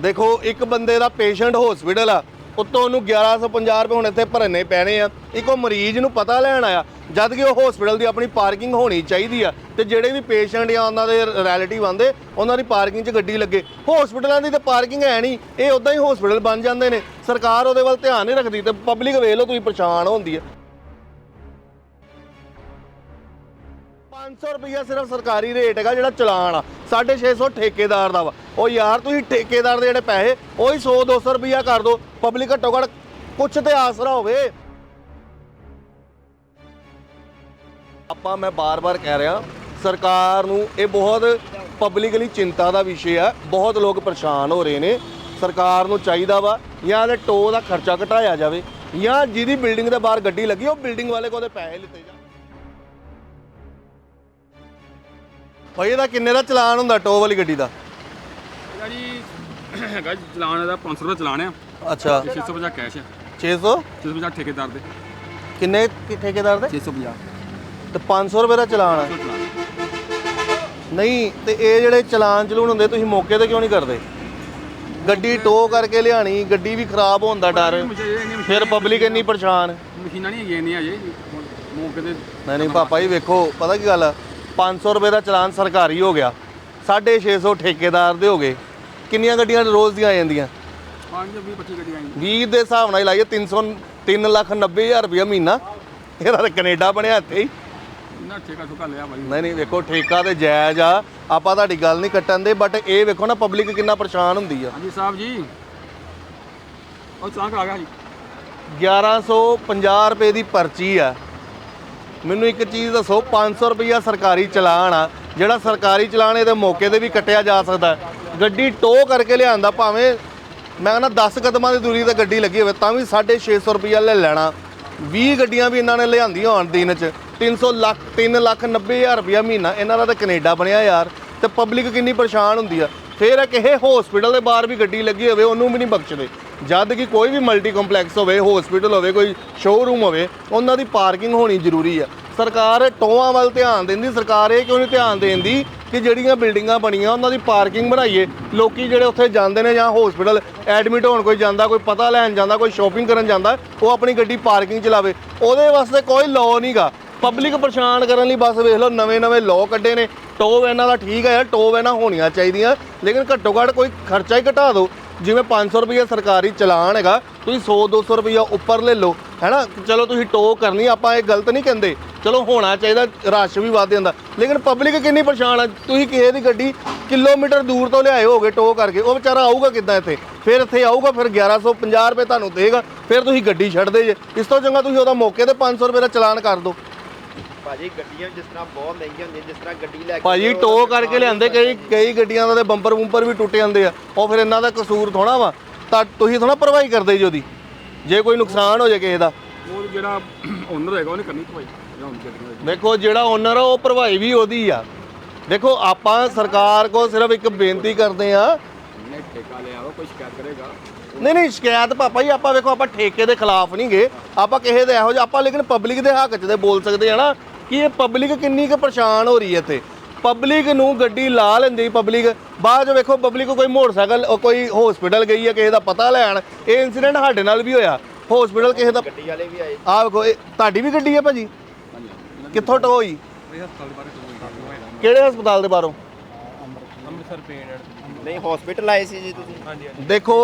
ਦੇਖੋ, ਇੱਕ ਬੰਦੇ ਦਾ ਪੇਸ਼ੈਂਟ ਹਸਪੀਟਲ ਆ, ਉੱਤੋਂ ਉਹਨੂੰ 1150 ਰੁਪਏ ਹੁਣ ਇੱਥੇ ਭਰਨੇ ਪੈਣੇ ਆ। ਇੱਕ ਉਹ ਮਰੀਜ਼ ਨੂੰ ਪਤਾ ਲੈਣ ਆਇਆ, ਜਦ ਕਿ ਉਹ ਹਸਪੀਟਲ ਦੀ ਆਪਣੀ ਪਾਰਕਿੰਗ ਹੋਣੀ ਚਾਹੀਦੀ ਆ ਤੇ ਜਿਹੜੇ ਵੀ ਪੇਸ਼ੈਂਟ ਜਾਂ ਉਹਨਾਂ ਦੇ ਰਿਲੇਟਿਵ ਆਂਦੇ ਉਹਨਾਂ ਦੀ ਪਾਰਕਿੰਗ 'ਚ ਗੱਡੀ ਲੱਗੇ। ਹਸਪੀਟਲਾਂ ਦੀ ਤੇ ਪਾਰਕਿੰਗ ਹੈ ਨਹੀਂ, ਇਹ ਉਦਾਂ ਹੀ ਹਸਪੀਟਲ ਬਣ ਜਾਂਦੇ ਨੇ। ਸਰਕਾਰ ਉਹਦੇ ਵੱਲ ਧਿਆਨ ਨਹੀਂ ਰੱਖਦੀ ਤੇ ਪਬਲਿਕ ਵੇਖ ਲਓ ਤੁਸੀਂ ਪਰੇਸ਼ਾਨ ਹੁੰਦੀ ਆ। 500 ਰੁਪਈਆ ਸਿਰਫ ਸਰਕਾਰੀ ਰੇਟ ਹੈਗਾ ਜਿਹੜਾ ਚਲਾਨ ਆ। 650 ਠੇਕੇਦਾਰ ਦਾ ਵਾ। ਉਹ ਯਾਰ, ਤੁਸੀਂ ਠੇਕੇਦਾਰ ਦੇ ਜਿਹੜੇ ਪੈਸੇ, ਉਹੀ 100 200 ਰੁਪਈਆ ਕਰ ਦਿਓ ਪਬਲਿਕ ਘੱਟੋ ਘੱਟ ਕੁਛ ਤੇ ਆਸਰਾ ਹੋਵੇ। ਆਪਾਂ, ਮੈਂ ਬਾਰ-ਬਾਰ ਕਹਿ ਰਿਹਾ, ਸਰਕਾਰ ਨੂੰ ਇਹ ਬਹੁਤ ਪਬਲਿਕਲੀ ਚਿੰਤਾ ਦਾ ਵਿਸ਼ੇ ਆ ਬਹੁਤ ਲੋਕ ਪਰੇਸ਼ਾਨ ਹੋ ਰਹੇ ਨੇ। ਸਰਕਾਰ ਨੂੰ ਚਾਹੀਦਾ ਵਾ, ਜਾਂ ਇਹਦੇ ਟੋ ਦਾ ਖਰਚਾ ਘਟਾਇਆ ਜਾਵੇ, ਜਾਂ ਜਿਹਦੀ ਬਿਲਡਿੰਗ ਦੇ ਬਾਹਰ ਗੱਡੀ ਲੱਗੀ, ਉਹ ਬਿਲਡਿੰਗ ਵਾਲੇ ਕੋਲ ਉਹਦੇ ਪੈਸੇ ਲਿੱਤੇ ਜਾਣ। ਭਾਈ ਇਹਦਾ ਕਿੰਨੇ ਦਾ ਚਲਾਨ ਹੁੰਦਾ ਟੋ ਵਾਲੀ ਗੱਡੀ ਦਾ? ਜੀ ਹੈਗਾ ਜੀ ਚਲਾਨ ਇਹਦਾ 500 ਰੁਪਏ ਚਲਾਨ ਆ। ਅੱਛਾ। ਤੇ 650 ਕੈਸ਼ ਆ। 600 650 ਠੇਕੇਦਾਰ ਦੇ। ਕਿੰਨੇ ਕਿ- ਠੇਕੇਦਾਰ ਦੇ? 650 ਤੇ 500 ਰੁਪਏ ਦਾ ਚਲਾਨ ਨਹੀਂ ਤੇ ਇਹ ਜਿਹੜੇ ਚਲਾਨ ਚਲੂਣ ਹੁੰਦੇ ਤੁਸੀਂ ਮੌਕੇ ਤੇ ਕਿਉਂ ਨਹੀਂ ਕਰਦੇ? ਗੱਡੀ ਟੋ ਕਰਕੇ ਲਿਆਣੀ ਗੱਡੀ ਵੀ ਖਰਾਬ ਹੋਣ ਦਾ ਡਰ ਫਿਰ ਪਬਲਿਕ ਇੰਨੀ ਪਰੇਸ਼ਾਨ। ਮਸ਼ੀਨਾਂ ਨਹੀਂ ਹੈਗੀਆਂ ਨਹੀਂ ਅਜੇ। ਮੌਕੇ ਤੇ ਨਹੀਂ ਨਹੀਂ ਪਾਪਾ ਜੀ ਵੇਖੋ ਪਤਾ ਕੀ ਗੱਲ ਆ? 500 ਰੁਪਏ ਦਾ ਚਲਾਨ ਸਰਕਾਰੀ ਹੋ ਗਿਆ। 650 ਠੇਕੇਦਾਰ ਦੇ ਹੋ ਗਏ। ਕਿੰਨੀਆਂ ਗੱਡੀਆਂ ਰੋਜ਼ ਦੀਆਂ ਆ ਜਾਂਦੀਆਂ? 5 20 25 ਗੱਡੀਆਂ ਆਈਆਂ 20 ਦੇ ਹਿਸਾਬ ਨਾਲ ਹੀ ਲਾਈਏ 300 3 ਲੱਖ 90 ਹਜ਼ਾਰ ਰੁਪਇਆ ਮਹੀਨਾ। ਇਹਦਾ ਤਾਂ ਕੈਨੇਡਾ ਬਣਿਆ ਇੱਥੇ ਹੀ। ਇਹਨਾਂ ਠੇਕਾ ਠੁਕਾ ਲਿਆ ਬਾਈ। ਨਹੀਂ ਨਹੀਂ ਵੇਖੋ ਠੇਕਾ ਤੇ ਜਾਇਜ਼ ਆ। ਆਪਾਂ ਤੁਹਾਡੀ ਗੱਲ ਨਹੀਂ ਕੱਟਣ ਦੇ ਬਟ ਇਹ ਵੇਖੋ ਨਾ ਪਬਲਿਕ ਕਿੰਨਾ ਪਰੇਸ਼ਾਨ ਹੁੰਦੀ ਆ। ਹਾਂਜੀ ਸਾਹਿਬ ਜੀ। ਉਹ ਚਲਾਨ ਕਰਾ ਗਿਆ ਜੀ। 1150 ਰੁਪਏ ਦੀ ਪਰਚੀ ਆ। ਮੈਨੂੰ ਇੱਕ ਚੀਜ਼ ਦੱਸੋ 500 ਰੁਪਈਆ ਸਰਕਾਰੀ ਚਲਾਨ ਆ, ਜਿਹੜਾ ਸਰਕਾਰੀ ਚਲਾਨ ਇਹਦੇ ਮੌਕੇ ਤੇ ਵੀ ਕੱਟਿਆ ਜਾ ਸਕਦਾ। ਗੱਡੀ ਟੋ ਕਰਕੇ ਲਿਆਂਦਾ, ਭਾਵੇਂ ਮੈਂ ਕਹਿੰਦਾ 10 ਕਦਮਾਂ ਦੀ ਦੂਰੀ ਤੇ ਗੱਡੀ ਲੱਗੀ ਹੋਵੇ, ਤਾਂ ਵੀ 650 ਰੁਪਈਆ ਲੈ ਲੈਣਾ। 20 ਗੱਡੀਆਂ ਵੀ ਇਹਨਾਂ ਨੇ ਲਿਆਂਦੀਆਂ ਹੋਣ ਦਿਨ 'ਚ 300 ਲੱਖ 3 ਲੱਖ 90 ਹਜ਼ਾਰ ਰੁਪਇਆ ਮਹੀਨਾ, ਇਹਨਾਂ ਦਾ ਤਾਂ ਕੈਨੇਡਾ ਬਣਿਆ ਯਾਰ, ਤੇ ਪਬਲਿਕ ਕਿੰਨੀ ਪਰੇਸ਼ਾਨ ਹੁੰਦੀ ਆ। ਫਿਰ ਇਹ ਕਿਸੇ ਹਸਪੀਟਲ ਦੇ ਬਾਹਰ ਵੀ ਗੱਡੀ ਲੱਗੀ ਹੋਵੇ, ਉਹਨੂੰ ਵੀ ਨਹੀਂ ਬਖਸ਼ਦੇ। ਜਦ ਕਿ ਕੋਈ ਵੀ ਮਲਟੀ ਕੰਪਲੈਕਸ ਹੋਵੇ ਹਸਪੀਟਲ ਹੋਵੇ, ਕੋਈ ਸ਼ੋਰੂਮ ਹੋਵੇ, ਉਹਨਾਂ ਦੀ ਪਾਰਕਿੰਗ ਹੋਣੀ ਜ਼ਰੂਰੀ ਆ। ਸਰਕਾਰ ਟੋਆਂ ਵੱਲ ਧਿਆਨ ਦਿੰਦੀ, ਸਰਕਾਰ ਇਹ ਕਿਉਂ ਨਹੀਂ ਧਿਆਨ ਦੇਂਦੀ ਕਿ ਜਿਹੜੀਆਂ ਬਿਲਡਿੰਗਾਂ ਬਣੀਆਂ, ਉਹਨਾਂ ਦੀ ਪਾਰਕਿੰਗ ਬਣਾਈਏ। ਲੋਕੀ ਜਿਹੜੇ ਉੱਥੇ ਜਾਂਦੇ ਨੇ ਜਾਂ ਹਸਪੀਟਲ ਐਡਮਿਟ ਹੋਣ, ਕੋਈ ਜਾਂਦਾ, ਕੋਈ ਪਤਾ ਲੈਣ ਜਾਂਦਾ, ਕੋਈ ਸ਼ਾਪਿੰਗ ਕਰਨ ਜਾਂਦਾ, ਉਹ ਆਪਣੀ ਗੱਡੀ ਪਾਰਕਿੰਗ 'ਚ ਲਾਵੇ। ਉਹਦੇ ਵਾਸਤੇ ਕੋਈ ਲਾਅ ਨਹੀਂਗਾ ਪਬਲਿਕ ਪਰੇਸ਼ਾਨ ਕਰਨ ਲਈ ਬਸ ਵੇਖ ਲਓ, ਨਵੇਂ ਨਵੇਂ ਲਾਅ ਕੱਢੇ ਨੇ। ਟੋ ਵੈਨਾਂ ਦਾ ਠੀਕ ਹੈ ਯਾਰ ਟੋ ਵੈਨਾਂ ਹੋਣੀਆਂ ਚਾਹੀਦੀਆਂ, ਲੇਕਿਨ ਘੱਟੋ ਘੱਟ ਕੋਈ ਖਰਚਾ ਹੀ ਘਟਾ ਦਿਓ। ਜਿਵੇਂ 500 ਰੁਪਏ ਸਰਕਾਰੀ ਚਲਾਨ ਹੈਗਾ, ਤੁਸੀਂ 100 200 ਰੁਪਏ ਉੱਪਰ ਲੈ ਲਓ, ਹੈਨਾ? ਚਲੋ ਤੁਸੀਂ ਟੋ ਕਰਨੀ, ਆਪਾਂ ਇਹ ਗਲਤ ਨਹੀਂ ਕਹਿੰਦੇ। ਚਲੋ ਹੋਣਾ ਚਾਹੀਦਾ, ਰਸ਼ ਵੀ ਵੱਧ ਜਾਂਦਾ। ਲੇਕਿਨ ਪਬਲਿਕ ਕਿੰਨੀ ਪਰੇਸ਼ਾਨ ਆ, ਤੁਸੀਂ ਕਿਸੇ ਦੀ ਗੱਡੀ ਕਿਲੋਮੀਟਰ ਦੂਰ ਤੋਂ ਲਿਆਏ ਹੋਗੇ ਟੋ ਕਰਕੇ, ਉਹ ਵਿਚਾਰਾ ਆਊਗਾ ਕਿੱਦਾਂ ਇੱਥੇ? ਫਿਰ ਇੱਥੇ ਆਊਗਾ, ਫਿਰ 1150 ਰੁਪਏ ਤੁਹਾਨੂੰ ਦੇਗਾ, ਫਿਰ ਤੁਸੀਂ ਗੱਡੀ ਛੱਡਦੇ ਜੇ। ਇਸ ਤੋਂ ਚੰਗਾ ਤੁਸੀਂ ਉਹਦਾ ਮੌਕੇ ਤੇ 500 ਰੁਪਏ ਦਾ ਚਲਾਨ ਕਰ ਦਿਓ। ਭਾਜੀ ਗੱਡੀਆਂ ਜਿਸ ਤਰ੍ਹਾਂ ਬਹੁਤ ਮਹਿੰਗੀਆਂ ਹੁੰਦੀਆਂ ਜਿਸ ਤਰ੍ਹਾਂ ਗੱਡੀ ਲੈ ਕੇ ਭਾਜੀ ਟੋ ਕਰਕੇ ਲਿਆਂਦੇ ਕਈ ਕਈ ਗੱਡੀਆਂ ਦਾ ਤੇ ਬੰਪਰ ਬੰਪਰ ਵੀ ਟੁੱਟ ਜਾਂਦੇ ਆ। ਉਹ ਫਿਰ ਇਹਨਾਂ ਦਾ ਕਸੂਰ ਥੋੜਾ ਵਾ। ਤਾਂ ਤੁਸੀਂ ਥੋੜਾ ਭਰਵਾਈ ਕਰਦੇ ਜੀ ਉਹਦੀ। ਜੇ ਕੋਈ ਨੁਕਸਾਨ ਹੋ ਜਾਏ ਕਿਸੇ ਦਾ। ਉਹ ਜਿਹੜਾ ਓਨਰ ਹੈਗਾ ਉਹਨੇ ਕਰਨੀ ਭਾਈ ਜਿਹੜਾ ਹੁਣ ਗੱਡੀਆਂ ਦਾ। ਦੇਖੋ ਜਿਹੜਾ ਓਨਰ ਆ ਉਹ ਭਰਵਾਈ ਵੀ ਉਹਦੀ ਆ। ਦੇਖੋ ਆਪਾਂ ਸਰਕਾਰ ਕੋ ਸਿਰਫ ਇੱਕ ਬੇਨਤੀ ਕਰਦੇ ਆ ਇਹਨੇ ਠੇਕਾ ਲਿਆ ਵਾ ਕੋਈ ਸ਼ਿਕਾਇਤ ਕਰੇਗਾ? ਨਹੀਂ ਨਹੀਂ ਸ਼ਿਕਾਇਤ ਪਾਪਾ ਜੀ ਆਪਾਂ ਵੇਖੋ ਆਪਾਂ ਠੇਕੇ ਦੇ ਖਿਲਾਫ ਨਹੀਂ ਗਏ। ਆਪਾਂ ਕਿਸੇ ਦੇ ਇਹੋ ਜਿਹਾ ਆਪਾਂ ਲੇਕਿਨ ਪਬਲਿਕ ਦੇ ਹੱਕ 'ਚ ਤੇ ਬੋਲ ਸਕਦੇ ਆ ਨਾ ਕਿ ਇਹ ਪਬਲਿਕ ਕਿੰਨੀ ਕੁ ਪਰੇਸ਼ਾਨ ਹੋ ਰਹੀ ਹੈ ਇੱਥੇ। ਪਬਲਿਕ ਨੂੰ ਗੱਡੀ ਲਾ ਲੈਂਦੀ ਪਬਲਿਕ। ਬਾਅਦ 'ਚ ਵੇਖੋ ਪਬਲਿਕ ਕੋਈ ਮੋਟਰਸਾਈਕਲ ਕੋਈ ਹਸਪੀਟਲ ਗਈ ਹੈ ਕਿਸੇ ਦਾ ਪਤਾ ਲੈਣ। ਇਹ ਇਨਸੀਡੈਂਟ ਸਾਡੇ ਨਾਲ ਵੀ ਹੋਇਆ। ਹਸਪੀਟਲ ਕਿਸੇ ਦਾ ਗੱਡੀ ਵਾਲੇ ਵੀ ਆਏ। ਆਹ ਵੇਖੋ ਇਹ ਤੁਹਾਡੀ ਵੀ ਗੱਡੀ ਹੈ ਭਾਜੀ? ਹਾਂਜੀ ਕਿੱਥੋਂ ਟੋ ਹੋਈ? ਕਿਹੜੇ ਹਸਪਤਾਲ ਦੇ ਬਾਹਰੋਂ? ਅੰਮ੍ਰਿਤਸਰ ਪੇੜ ਨਹੀਂ ਹਸਪੀਟਲ ਆਏ ਸੀ ਜੀ ਤੁਸੀਂ। ਦੇਖੋ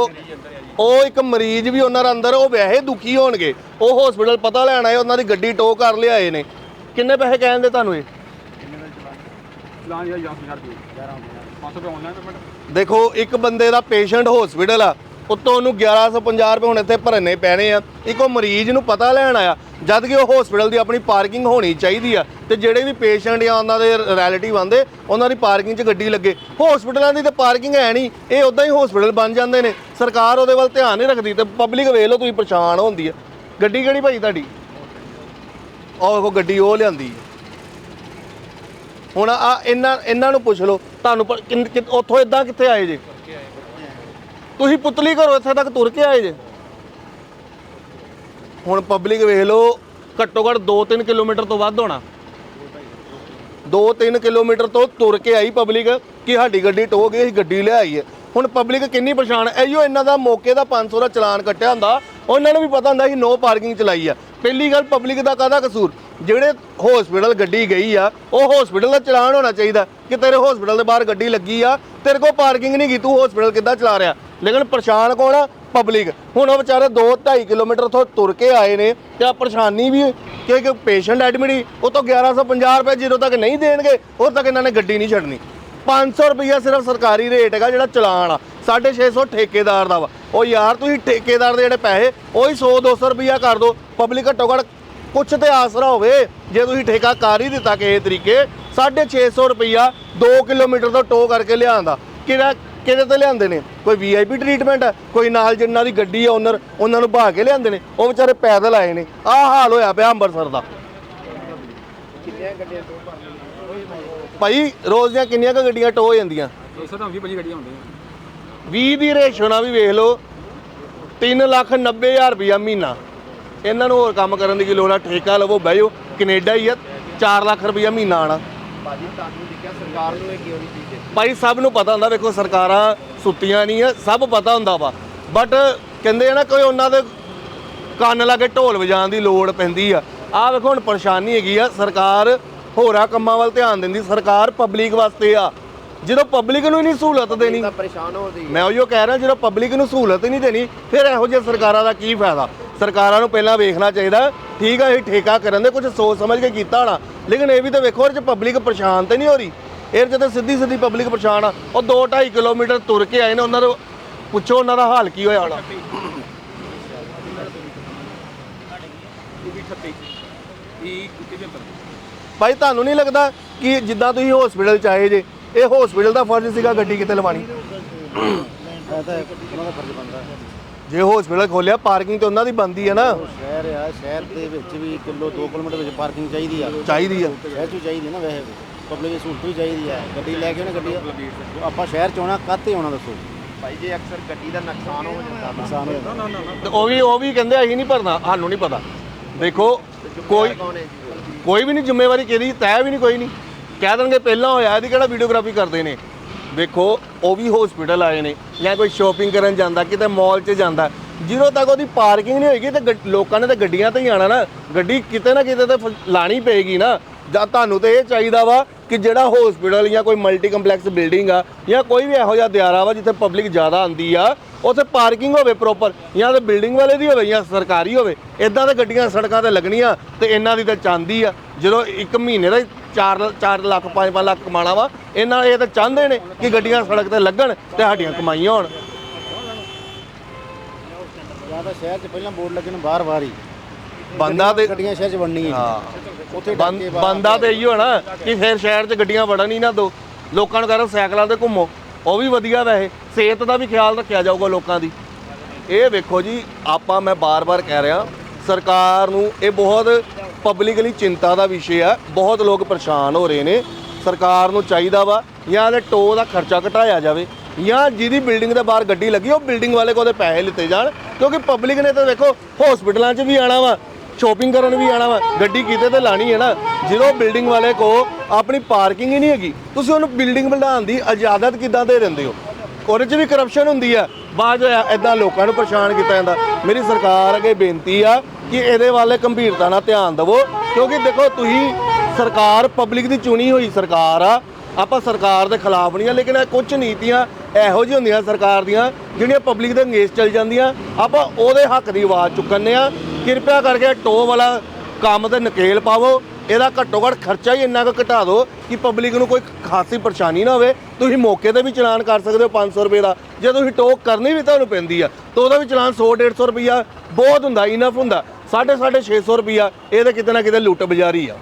ਉਹ ਇੱਕ ਮਰੀਜ਼ ਵੀ ਉਹਨਾਂ ਦੇ ਅੰਦਰ ਉਹ ਵੈਸੇ ਦੁਖੀ ਹੋਣਗੇ। ਉਹ ਹਸਪੀਟਲ ਪਤਾ ਲੈਣ ਆਏ ਉਹਨਾਂ ਦੀ ਗੱਡੀ ਟੋ ਕਰ ਲਿਆਏ ਨੇ। ਕਿੰਨੇ ਪੈਸੇ ਕਹਿੰਦੇ ਤੁਹਾਨੂੰ ਇਹ? ਚਲਾਨ ਜਿਹੜਾ 11000 ਰੁਪਏ 500 ਰੁਪਏ ਆਨਲਾਈਨ ਪੇਮੈਂਟ ਦੇਖੋ ਇੱਕ ਬੰਦੇ ਦਾ ਪੇਸ਼ੈਂਟ ਹਸਪੀਟਲ ਆ ਉੱਤੋਂ ਉਹਨੂੰ 1150 ਰੁਪਏ ਹੁਣ ਇੱਥੇ ਭਰਨੇ ਪੈਣੇ ਆ। ਇੱਕ ਉਹ ਮਰੀਜ਼ ਨੂੰ ਪਤਾ ਲੈਣ ਆਇਆ ਜਦ ਕਿ ਉਹ ਹਸਪੀਟਲ ਦੀ ਆਪਣੀ ਪਾਰਕਿੰਗ ਹੋਣੀ ਚਾਹੀਦੀ ਆ ਤੇ ਜਿਹੜੇ ਵੀ ਪੇਸ਼ੈਂਟ ਜਾਂ ਉਹਨਾਂ ਦੇ ਰਿਲੇਟਿਵ ਆਂਦੇ ਉਹਨਾਂ ਦੀ ਪਾਰਕਿੰਗ 'ਚ ਗੱਡੀ ਲੱਗੇ। ਹਸਪੀਟਲਾਂ ਦੀ ਤੇ ਪਾਰਕਿੰਗ ਹੈ ਨਹੀਂ, ਇਹ ਉਦਾਂ ਹੀ ਹਸਪੀਟਲ ਬਣ ਜਾਂਦੇ ਨੇ। ਸਰਕਾਰ ਉਹਦੇ ਵੱਲ ਧਿਆਨ ਨਹੀਂ ਰੱਖਦੀ ਤੇ ਪਬਲਿਕ ਵੇਖ ਲਓ ਤੁਸੀਂ ਪਰੇਸ਼ਾਨ ਹੁੰਦੀ ਆ। ਗੱਡੀ ਕਿਹੜੀ ਭਾਈ ਤੁਹਾਡੀ? ਉਹ ਗੱਡੀ ਉਹ ਲਿਆਂਦੀ। ਹੈ। ਹੁਣ ਆ ਇਹਨਾਂ ਇਹਨਾਂ ਨੂੰ ਪੁੱਛ ਲਓ, ਤੁਹਾਨੂੰ ਉੱਥੋਂ ਇਦਾਂ ਕਿੱਥੇ ਆਏ ਜੇ? ਤੁਸੀਂ ਪੁਤਲੀ ਘਰੋਂ ਇੱਥੇ ਤੱਕ ਤੁਰ ਕੇ ਆਏ ਜੇ? ਹੁਣ ਪਬਲਿਕ ਵੇਖ ਲਓ, ਘੱਟੋ ਘੱਟ 2-3 ਕਿਲੋਮੀਟਰ ਤੋਂ ਵੱਧ ਹੋਣਾ। 2-3 ਕਿਲੋਮੀਟਰ ਤੋਂ ਤੁਰ ਕੇ ਆਈ ਪਬਲਿਕ ਕਿ ਸਾਡੀ ਗੱਡੀ ਟੋ ਗਈ, ਅਸੀਂ ਗੱਡੀ ਲਿਆਈ ਹੈ ਹੁਣ ਪਬਲਿਕ ਕਿੰਨੀ ਪਰੇਸ਼ਾਨ ਹੈ ਇਹੋ ਇਹਨਾਂ ਦਾ ਮੌਕੇ ਦਾ 500 ਦਾ ਚਲਾਨ ਕੱਟਿਆ ਹੁੰਦਾ। ਉਹਨਾਂ ਨੂੰ ਵੀ ਪਤਾ ਹੁੰਦਾ ਸੀ ਨੋ ਪਾਰਕਿੰਗ ਚਲਾਈ ਆ। ਪਹਿਲੀ ਗੱਲ ਪਬਲਿਕ ਦਾ ਕਾਹਦਾ ਕਸੂਰ? ਜਿਹੜੇ ਹਸਪੀਟਲ ਗੱਡੀ ਗਈ ਆ, ਉਹ ਹਸਪੀਟਲ ਦਾ ਚਲਾਨ ਹੋਣਾ ਚਾਹੀਦਾ। ਕਿ ਤੇਰੇ ਹਸਪੀਟਲ ਦੇ ਬਾਹਰ ਗੱਡੀ ਲੱਗੀ ਆ, ਤੇਰੇ ਕੋਲ ਪਾਰਕਿੰਗ ਨਹੀਂ ਗਈ, ਤੂੰ ਹਸਪੀਟਲ ਕਿੱਦਾਂ ਚਲਾ ਰਿਹਾ? ਲੇਕਿਨ ਪਰੇਸ਼ਾਨ ਕੌਣ ਆ? ਪਬਲਿਕ ਹੁਣ ਉਹ ਵਿਚਾਰੇ 2 2.5 ਕਿਲੋਮੀਟਰ ਤੋਂ ਤੁਰ ਕੇ ਆਏ ਨੇ ਤੇ ਆ ਪਰੇਸ਼ਾਨੀ ਵੀ ਕਿ ਇੱਕ ਪੇਸ਼ੈਂਟ ਐਡਮਿਟ ਹੀ, ਉਹ ਤੋਂ 1150 ਰੁਪਏ ਜਦੋਂ ਤੱਕ ਨਹੀਂ ਦੇਣਗੇ, ਉਦੋਂ ਤੱਕ ਇਹਨਾਂ ਨੇ ਗੱਡੀ ਨਹੀਂ ਛੱਡਣੀ। 500 ਰੁਪਈਆ ਸਿਰਫ ਸਰਕਾਰੀ ਰੇਟ ਹੈਗਾ ਜਿਹੜਾ ਚਲਾਨ ਆ 650 ਠੇਕੇਦਾਰ ਦਾ ਵਾ। ਉਹ ਯਾਰ, ਤੁਸੀਂ ਠੇਕੇਦਾਰ ਦੇ ਜਿਹੜੇ ਪੈਸੇ, ਉਹੀ 100 200 ਰੁਪਈਆ ਕਰ ਦਿਓ ਪਬਲਿਕ ਘੱਟੋ ਘੱਟ ਕੁਛ ਤੇ ਆਸਰਾ ਹੋਵੇ, ਜੇ ਤੁਸੀਂ ਠੇਕਾ ਕਰ ਹੀ ਦਿੱਤਾ ਕਿਸੇ ਤਰੀਕੇ 650 ਰੁਪਈਆ 2 ਕਿਲੋਮੀਟਰ ਤੋਂ ਟੋ ਕਰਕੇ ਲਿਆਂਦਾ। ਕਿਹੜਾ ਕਿਹਦੇ ਤੇ ਲਿਆਂਦੇ ਨੇ? ਕੋਈ ਵੀਆਈਪੀ ਟ੍ਰੀਟਮੈਂਟ ਹੈ? ਕੋਈ ਨਾਲ ਜਿੰਨਾਂ ਦੀ ਗੱਡੀ ਆ ਓਨਰ ਉਹਨਾਂ ਨੂੰ ਭਾ ਕੇ ਲਿਆਂਦੇ ਨੇ? ਉਹ ਵਿਚਾਰੇ ਪੈਦਲ ਆਏ ਨੇ। ਆਹ ਹਾਲ ਹੋਇਆ ਪਿਆ ਅੰਮ੍ਰਿਤਸਰ ਦਾ। ਭਾਈ, ਰੋਜ਼ ਦੀਆਂ ਕਿੰਨੀਆਂ ਕੁ ਗੱਡੀਆਂ ਟੋ ਹੋ ਜਾਂਦੀਆਂ? ਇਸੇ ਤਾਂ 20 25 ਗੱਡੀਆਂ ਹੁੰਦੀਆਂ 20 ਦੀ ਰੇਸ਼ੋ ਨਾਲ ਵੀ ਵੇਖ ਲਓ। 3 ਲੱਖ 90 ਹਜ਼ਾਰ ਰੁਪਇਆ ਮਹੀਨਾ। ਇਹਨਾਂ ਨੂੰ ਹੋਰ ਕੰਮ ਕਰਨ ਦੀ ਕੀ ਲੋੜ ਆ? ਠੇਕਾ ਲਵੋ ਬਹਿਓ। ਕੈਨੇਡਾ ਹੀ ਆ 4 ਲੱਖ ਰੁਪਇਆ ਮਹੀਨਾ ਆਣਾ। ਭਾਜੀ ਤੁਹਾਨੂੰ ਦੇਖਿਆ ਸਰਕਾਰ ਨੂੰ ਇਹ ਕਿਉਂ ਨਹੀਂ ਚੀਜ਼ ਦਿੱਤੀ? ਭਾਈ ਸਭ ਨੂੰ ਪਤਾ ਹੁੰਦਾ ਵੇਖੋ ਸਰਕਾਰਾਂ ਸੁੱਤੀਆਂ ਨਹੀਂ ਆ ਸਭ ਪਤਾ ਹੁੰਦਾ ਵਾ। ਬਟ ਕਹਿੰਦੇ ਆ ਨਾ ਕੋਈ ਉਹਨਾਂ ਦੇ ਕੰਨ ਲਾ ਕੇ ਢੋਲ ਵਜਾਉਣ ਦੀ ਲੋੜ ਪੈਂਦੀ ਆ। ਆਹ ਵੇਖੋ ਹੁਣ ਪਰੇਸ਼ਾਨੀ ਹੈਗੀ ਆ। ਸਰਕਾਰ ਹੋਰਾਂ ਕੰਮਾਂ ਵੱਲ ਧਿਆਨ ਦਿੰਦੀ। ਸਰਕਾਰ ਪਬਲਿਕ ਵਾਸਤੇ ਆ। ਜਦੋਂ ਪਬਲਿਕ ਨੂੰ ਹੀ ਨਹੀਂ ਸਹੂਲਤ ਦੇਣੀ ਤਾਂ ਪਰੇਸ਼ਾਨ ਹੋ ਰਹੀ ਮੈਂ ਉਹੀਓ ਕਹਿ ਰਿਹਾ ਜਦੋਂ ਪਬਲਿਕ ਨੂੰ ਸਹੂਲਤ ਹੀ ਨਹੀਂ ਦੇਣੀ ਫਿਰ ਇਹੋ ਜਿਹੇ ਸਰਕਾਰਾਂ ਦਾ ਕੀ ਫਾਇਦਾ? ਸਰਕਾਰਾਂ ਨੂੰ ਪਹਿਲਾਂ ਵੇਖਣਾ ਚਾਹੀਦਾ, ਠੀਕ ਆ, ਇਹ ਠੇਕਾ ਕਰਨ ਦੇ ਕੁਝ ਸੋਚ ਸਮਝ ਕੇ ਕੀਤਾ ਹੋਣਾ। ਲੇਕਿਨ ਇਹ ਵੀ ਤਾਂ ਵੇਖੋ ਇਹ ਚ ਪਬਲਿਕ ਪਰੇਸ਼ਾਨ ਤੇ ਨਹੀਂ ਹੋ ਰਹੀ। ਇਹ ਚ ਸਿੱਧੀ ਸਿੱਧੀ ਪਬਲਿਕ ਪਰੇਸ਼ਾਨ ਆ। ਉਹ 2 2.5 ਕਿਲੋਮੀਟਰ ਤੁਰ ਕੇ ਆਏ ਨੇ, ਉਹਨਾਂ ਨੂੰ ਪੁੱਛੋ ਉਹਨਾਂ ਦਾ ਹਾਲ ਕੀ ਹੋਇਆ ਹੋਣਾ। ਇਹ 38 ਇਹ ਕਿਤੇ ਵੀ ਭਾਈ, ਤੁਹਾਨੂੰ ਨਹੀਂ ਲੱਗਦਾ ਕਿ ਜਿੱਦਾਂ ਤੁਸੀਂ ਹਸਪੀਟਲ ਚ ਆਏ ਜੇ, ਇਹ ਹਸਪੀਟਲ ਦਾ ਫਰਜ਼ ਸੀਗਾ ਗੱਡੀ ਕਿਤੇ ਲਵਾਣੀ ਇਹ ਤਾਂ ਉਹਨਾਂ ਦਾ ਫਰਜ਼ ਬਣਦਾ। ਜੇ ਹਸਪੀਟਲ ਖੋਲਿਆ ਪਾਰਕਿੰਗ ਤੇ ਉਹਨਾਂ ਦੀ ਬੰਦੀ ਹੈ ਨਾ। ਉਹ ਸ਼ਹਿਰ ਆ ਸ਼ਹਿਰ ਦੇ ਵਿੱਚ ਵੀ ਕਿਲੋ 2 ਕਿਲੋਮੀਟਰ ਵਿੱਚ ਪਾਰਕਿੰਗ ਚਾਹੀਦੀ ਆ। ਚਾਹੀਦੀ ਆ। ਸ਼ਹਿਰ 'ਚ ਚਾਹੀਦੀ ਨਾ ਵੈਸੇ। ਪਬਲਿਕ ਦੀ ਸਹੂਲਤ ਵੀ ਚਾਹੀਦੀ ਆ। ਗੱਡੀ ਲੈ ਕੇ ਉਹਨੇ ਗੱਡੀ ਆਪਾਂ ਸ਼ਹਿਰ 'ਚ ਆਉਣਾ ਕਾਹਤੇ ਆਉਣਾ ਦੱਸੋ? ਭਾਈ ਜੇ ਅਕਸਰ ਗੱਡੀ ਦਾ ਨੁਕਸਾਨ ਹੋ ਜਾਂਦਾ ਨੁਕਸਾਨ ਹੋ ਜਾਂਦਾ। ਤੇ ਉਹ ਵੀ ਉਹ ਵੀ ਕਹਿੰਦੇ ਅਸੀਂ ਨਹੀਂ ਭਰਨਾ। ਸਾਨੂੰ ਨਹੀਂ ਪਤਾ। ਦੇਖੋ ਕੋਈ ਕੋਈ ਵੀ ਨਹੀਂ ਜ਼ਿੰਮੇਵਾਰੀ ਕਿਹਦੀ ਤੈਅ ਵੀ ਨਹੀਂ ਕੋਈ ਨਹੀਂ। ਕਹਿ ਦੇਣਗੇ ਪਹਿਲਾਂ ਹੋਇਆ ਇਹਦੀ ਕਿਹੜਾ ਵੀਡੀਓਗ੍ਰਾਫੀ ਕਰਦੇ ਨੇ? ਦੇਖੋ ਉਹ ਵੀ ਹਸਪੀਟਲ ਆਏ ਨੇ ਜਾਂ ਕੋਈ ਸ਼ਾਪਿੰਗ ਕਰਨ ਜਾਂਦਾ, ਕਿਤੇ ਮਾਲ 'ਚ ਜਾਂਦਾ, ਜਦੋਂ ਤੱਕ ਉਹਦੀ ਪਾਰਕਿੰਗ ਨਹੀਂ ਹੋਏਗੀ, ਤੇ ਗੱਡ- ਲੋਕਾਂ ਨੇ ਤਾਂ ਗੱਡੀਆਂ ਤੇ ਹੀ ਆਣਾ ਨਾ, ਗੱਡੀ ਕਿਤੇ ਨਾ ਕਿਤੇ ਤਾਂ ਫ- ਲਾਣੀ ਪਏਗੀ ਨਾ। ਜਾਂ ਤੁਹਾਨੂੰ ਤੇ ਇਹ ਚਾਹੀਦਾ ਵਾ ਕਿ ਜਿਹੜਾ ਹਸਪੀਟਲ ਜਾਂ ਕੋਈ ਮਲਟੀ ਕੰਪਲੈਕਸ ਬਿਲਡਿੰਗ ਆ, ਜਾਂ ਕੋਈ ਵੀ ਇਹੋ ਜਿਹਾ ਦਿਆਰਾ ਵਾ ਜਿੱਥੇ ਪਬਲਿਕ ਜ਼ਿਆਦਾ ਆਂਦੀ ਆ, ਉੱਥੇ ਪਾਰਕਿੰਗ ਹੋਵੇ ਪ੍ਰੋਪਰ ਜਾਂ ਤੇ ਬਿਲਡਿੰਗ ਵਾਲੇ ਦੀ ਹੋਵੇ ਜਾਂ ਸਰਕਾਰੀ ਹੋਵੇ ਇਦਾਂ ਤੇ ਗੱਡੀਆਂ ਸੜਕਾਂ ਤੇ ਲੱਗਣੀਆਂ ਤੇ ਇਹਨਾਂ ਦੀ ਤਾਂ ਚਾਂਦੀ ਆ। ਜਦੋਂ ਇੱਕ ਮਹੀਨੇ ਦਾ 4 4 ਲੱਖ 5 5 ਲੱਖ ਕਮਾਣਾ ਵਾ, ਇਹਨਾਂ ਇਹ ਤਾਂ ਚਾਹੁੰਦੇ ਨੇ ਕਿ ਗੱਡੀਆਂ ਸੜਕ ਤੇ ਲੱਗਣ ਤੇ ਸਾਡੀਆਂ ਕਮਾਈਆਂ ਹੋਣ। ਜਾਂ ਸ਼ਹਿਰ 'ਚ ਪਹਿਲਾਂ ਬੋਰਡ ਲੱਗਣ ਬਾਹਰ ਬਾਰ-ਬਾਰ ਹੀ ਬੰਦਾ ਤੇ ਗੱਡੀਆਂ ਸ਼ਹਿਰ 'ਚ ਵੜਨੀ ਹੈ ਹਾਂ। ਉੱਥੇ ਬੰਦਾ ਤੇ ਇਹੀ ਹੋਣਾ ਕਿ ਫਿਰ ਸ਼ਹਿਰ 'ਚ ਗੱਡੀਆਂ ਵੜਨ ਹੀ ਨਾ ਦੋ। ਲੋਕਾਂ ਨੂੰ ਕਹਿੰਦਾ ਸਾਈਕਲਾਂ ਤੇ ਘੁੰਮੋ। ਉਹ ਵੀ ਵਧੀਆ ਵੈਸੇ। ਸਿਹਤ ਦਾ ਵੀ ਖਿਆਲ ਰੱਖਿਆ ਜਾਊਗਾ ਲੋਕਾਂ ਦੀ। ਇਹ ਵੇਖੋ ਜੀ ਆਪਾਂ ਮੈਂ ਬਾਰ-ਬਾਰ ਕਹਿ ਰਿਹਾ ਸਰਕਾਰ ਨੂੰ ਇਹ ਬਹੁਤ ਪਬਲਿਕਲੀ ਚਿੰਤਾ ਦਾ ਵਿਸ਼ੇ ਆ। ਬਹੁਤ ਲੋਕ ਪਰੇਸ਼ਾਨ ਹੋ ਰਹੇ ਨੇ। ਸਰਕਾਰ ਨੂੰ ਚਾਹੀਦਾ ਵਾ ਜਾਂ ਇਹ ਟੋ ਦਾ ਖਰਚਾ ਘਟਾਇਆ ਜਾਵੇ ਜਾਂ ਜਿਹਦੀ ਬਿਲਡਿੰਗ ਦੇ ਬਾਹਰ ਗੱਡੀ ਲੱਗੀ ਉਹ ਬਿਲਡਿੰਗ ਵਾਲੇ ਕੋਲ ਪੈਸੇ ਲਿੱਤੇ ਜਾਣ। ਕਿਉਂਕਿ ਪਬਲਿਕ ਨੇ ਤਾਂ ਵੇਖੋ ਹਸਪੀਟਲਾਂ 'ਚ ਵੀ ਆਣਾ ਵਾ। ਸ਼ੋਪਿੰਗ ਕਰਨ ਵੀ ਆਣਾ ਵਾ, ਗੱਡੀ ਕਿਤੇ ਤੇ ਲਾਣੀ ਹੈ ਨਾ, ਜਦੋਂ ਬਿਲਡਿੰਗ ਵਾਲੇ ਕੋ ਆਪਣੀ ਪਾਰਕਿੰਗ ਹੀ ਨਹੀਂ ਹੈਗੀ, ਤੁਸੀਂ ਉਹਨੂੰ ਬਿਲਡਿੰਗ ਬਣਾਉਣ ਦੀ ਇਜਾਜ਼ਤ ਕਿੱਦਾਂ ਦੇ ਦਿੰਦੇ ਹੋ? ਉਹਦੇ 'ਚ ਵੀ ਕਰਪਸ਼ਨ ਹੁੰਦੀ ਆ, ਬਾਅਦ ਐਦਾਂ ਲੋਕਾਂ ਨੂੰ ਪਰੇਸ਼ਾਨ ਕੀਤਾ ਜਾਂਦਾ। ਮੇਰੀ ਸਰਕਾਰ ਅੱਗੇ ਬੇਨਤੀ ਆ ਕਿ ਇਹਦੇ ਵੱਲ ਗੰਭੀਰਤਾ ਨਾਲ ਧਿਆਨ ਦਿਵੋ, ਕਿਉਂਕਿ ਦੇਖੋ ਤੁਸੀਂ ਸਰਕਾਰ ਪਬਲਿਕ ਦੀ ਚੁਣੀ ਹੋਈ ਸਰਕਾਰ ਆ ਆਪਾਂ ਸਰਕਾਰ ਦੇ ਖਿਲਾਫ ਨਹੀਂ ਆ, ਲੇਕਿਨ ਇਹ ਕੁਝ ਨੀਤੀਆਂ ਇਹੋ ਜਿਹੀ ਹੁੰਦੀਆਂ ਸਰਕਾਰ ਦੀਆਂ, ਜਿਹੜੀਆਂ ਪਬਲਿਕ ਦੇ ਅੰਗੇਜ ਚਲ ਜਾਂਦੀਆਂ। ਆਪਾਂ ਉਹਦੇ ਹੱਕ ਦੀ ਆਵਾਜ਼ ਚੁੱਕਣੇ ਆ। ਕਿਰਪਾ ਕਰਕੇ ਟੋ ਵਾਲਾ ਕੰਮ ਤੇ ਨਕੇਲ ਪਾਵੋ। ਇਹਦਾ ਘੱਟੋ ਘੱਟ ਖਰਚਾ ਹੀ ਇੰਨਾ ਕੁ ਘਟਾ ਦਿਓ ਕਿ ਪਬਲਿਕ ਨੂੰ ਕੋਈ ਖਾਸੀ ਪਰੇਸ਼ਾਨੀ ਨਾ ਹੋਵੇ। ਤੁਸੀਂ ਮੌਕੇ ਤੇ ਵੀ ਚਲਾਨ ਕਰ ਸਕਦੇ ਹੋ 500 ਰੁਪਏ ਦਾ। ਜੇ ਤੁਸੀਂ ਟੋਕ ਕਰਨੀ ਵੀ ਤੁਹਾਨੂੰ ਪੈਂਦੀ ਆ, ਤਾਂ ਉਹਦਾ ਵੀ ਚਲਾਨ 100 150 ਰੁਪਈਆ ਬਹੁਤ ਹੁੰਦਾ ਇਨਫ ਹੁੰਦਾ। 6.5 600 ਰੁਪਈਆ ਇਹ ਤਾਂ ਕਿਤੇ ਨਾ ਕਿਤੇ ਲੁੱਟ ਬਜ਼ਾਰੀ ਆ।